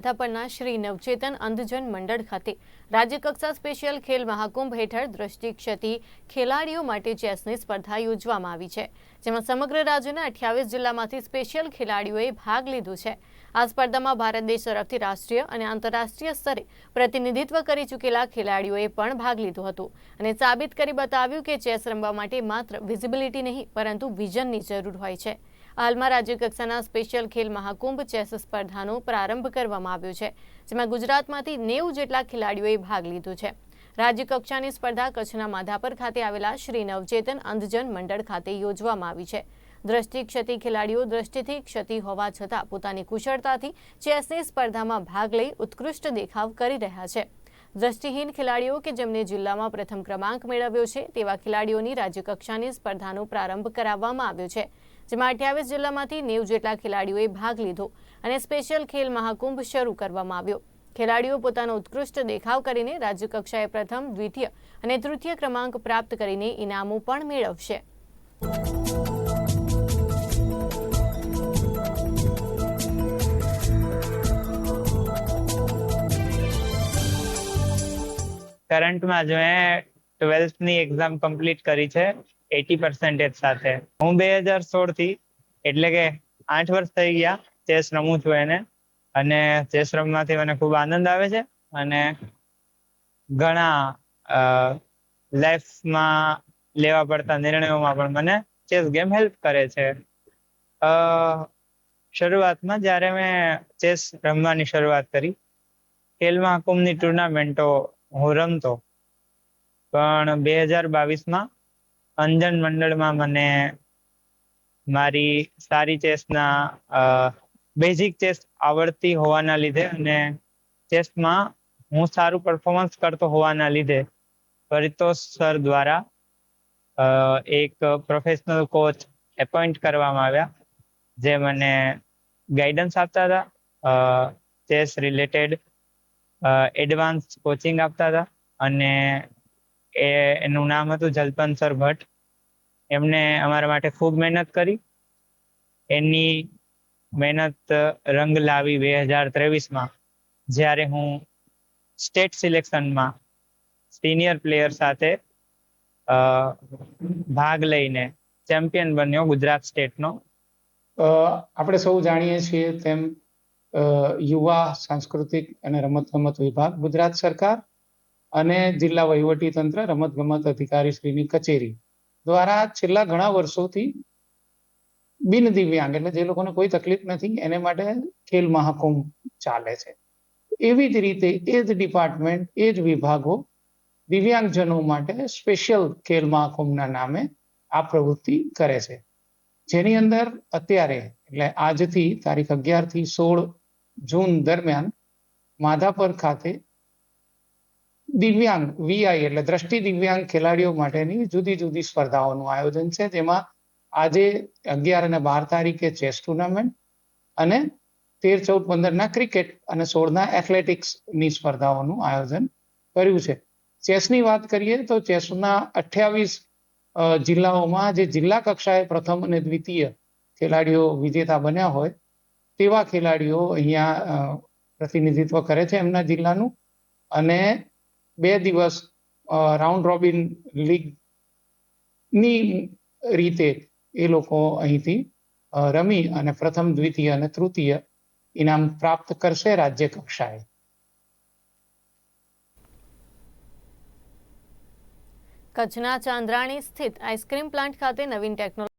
માધાપરના શ્રી નવચેતન અંધજન મંડળ ખાતે રાજ્યકક્ષા સ્પેશિયલ ખેલ મહાકુંભ હેઠળ દ્રષ્ટિ ક્ષતિ ખેલાડીઓ માટે ચેસની સ્પર્ધા યોજવામાં આવી છે, જેમાં સમગ્ર રાજ્યના અઠ્યાવીસ જિલ્લામાંથી સ્પેશિયલ ખેલાડીઓએ ભાગ લીધું છે. આ સ્પર્ધામાં ભારત દેશ તરફથી રાષ્ટ્રીય અને આંતરરાષ્ટ્રીય સ્તરે પ્રતિનિધિત્વ કરી ચૂકેલા ખેલાડીઓએ પણ ભાગ લીધો હતો અને સાબિત કરી બતાવ્યું કે ચેસ રમવા માટે માત્ર વિઝિબિલિટી નહીં, પરંતુ વિઝનની જરૂર હોય છે. હાલમાં રાજ્યકક્ષાના સ્પેશિયલ ખેલ મહાકુંભ ચેસ સ્પર્ધાનો પ્રારંભ કરવામાં આવ્યો છે, જેમાં ગુજરાતમાંથી નેવું જેટલા ખેલાડીઓએ ભાગ લીધો છે. રાજ્યકક્ષાની સ્પર્ધા કચ્છના માધાપર ખાતે આવેલા શ્રી નવચેતન અંધજન મંડળ ખાતે યોજવામાં આવી છે. દ્રષ્ટિ ક્ષતિ ખેલાડીઓ દ્રષ્ટિથી ક્ષતિ હોવા છતાં પોતાની કુશળતાથી ચેસની સ્પર્ધામાં ભાગ લઈ ઉત્કૃષ્ટ દેખાવ કરી રહ્યા છે. દ્રષ્ટિહીન ખેલાડીઓ કે જેમને જિલ્લામાં પ્રથમ ક્રમાંક મેળવ્યો છે, તેવા ખેલાડીઓની રાજ્યકક્ષાની સ્પર્ધાનો પ્રારંભ કરાવવામાં આવ્યો છે. જેમાં અઠ્યાવીસ જિલ્લામાંથી નેવ જેટલા ખેલાડીઓએ ભાગ લીધો અને સ્પેશિયલ ખેલ મહાકુંભ શરૂ કરવામાં આવ્યો. ખેલાડીઓ પોતાનો ઉત્કૃષ્ટ દેખાવ કરીને રાજ્યકક્ષાએ પ્રથમ, દ્વિતીય અને તૃતીય ક્રમાંક પ્રાપ્ત કરીને ઇનામો પણ મેળવશે. કરંટમાં જો મેં ટ્વેલ્થની એક્ઝામ કમ્પ્લીટ કરી છે. એટી પર્સન્ટેજ સાથે. હું બે હજાર સોળથી એટલે કે આઠ વર્ષ થઈ ગયા ચેસ રમું છું એને. અને ચેસ રમવાથી મને ખૂબ આનંદ આવે છે અને ઘણા લાઈફમાં લેવા પડતા નિર્ણયોમાં પણ મને ચેસ ગેમ હેલ્પ કરે છે. શરૂઆતમાં જ્યારે મેં ચેસ રમવાની શરૂઆત કરી ખેલ મહાકુંભની ટુર્નામેન્ટો હું રમતો. પણ બે હજાર બાવીસમાં અંજન મંડળમાં મને મારી સારી ચેસના બેઝિક ચેસ આવડતી હોવાના લીધે અને ચેસમાં હું સારું પરફોર્મન્સ કરતો હોવાના લીધે પરિતોષ સર દ્વારા એક પ્રોફેશનલ કોચ એપોઇન્ટ કરવામાં આવ્યા, જે મને ગાઈડન્સ આપતા હતા ચેસ રિલેટેડ એડવાન્સ કોચિંગ આપતા હતા અને એ, એનું નામ હતું જલપન સર ભટ્ટ. એમને અમારા માટે ખૂબ મહેનત કરી. એની મહેનત, રંગ લાવી બે હજાર ત્રેવીસમાં જ્યારે હું સ્ટેટ સિલેક્શનમાં સિનિયર પ્લેયર સાથે ભાગ લઈને ચેમ્પિયન બન્યો ગુજરાત સ્ટેટનો. આપણે સૌ જાણીએ છીએ તેમ યુવા, સાંસ્કૃતિક અને રમતગમત વિભાગ, ગુજરાત સરકાર અને જિલ્લા વહીવટી તંત્ર રમતગમત અધિકારી શ્રીની કચેરી. દ્વારા છેલ્લા ઘણા વર્ષોથી બિન દિવ્યાંગ એટલે જે લોકોને કોઈ તકલીફ નથી, એને માટે ખેલ મહાકુંભ ચાલે છે. એવી જ રીતે એ જ ડિપાર્ટમેન્ટ એ જ વિભાગો દિવ્યાંગજનો માટે સ્પેશિયલ ખેલ મહાકુંભના નામે આ પ્રવૃત્તિ કરે છે. જેની અંદર અત્યારે, એટલે આજથી તારીખ અગિયારથી સોળ જૂન દરમિયાન માધાપર ખાતે દિવ્યાંગ વીઆઈ એટલે દ્રષ્ટિ દિવ્યાંગ ખેલાડીઓ માટેની જુદી જુદી સ્પર્ધાઓનું આયોજન છે. જેમાં આજે અગિયાર અને બાર તારીખે ચેસ ટુર્નામેન્ટ અને તેર, ચૌદ, પંદરના ક્રિકેટ અને સોળના એથ્લેટિક્સની સ્પર્ધાઓનું આયોજન કર્યું છે. ચેસની વાત કરીએ તો ચેસના અઠ્યાવીસ જિલ્લાઓમાં જે જિલ્લા કક્ષાએ પ્રથમ અને દ્વિતીય ખેલાડીઓ વિજેતા બન્યા હોય તેવા ખેલાડીઓ અહીંયા પ્રતિનિધિત્વ કરે છે એમના જિલ્લાનું. અને બે દિવસ રાઉન્ડ રોબિન લીગની રીતે એ લોકો અહીંથી રમી અને પ્રથમ, દ્વિતીય અને તૃતીય ઇનામ પ્રાપ્ત કરશે રાજ્ય કક્ષાએ. કચ્છના ચાંદ્રાણી સ્થિત આઈસ્ક્રીમ પ્લાન્ટ ખાતે નવીન ટેકનોલોજી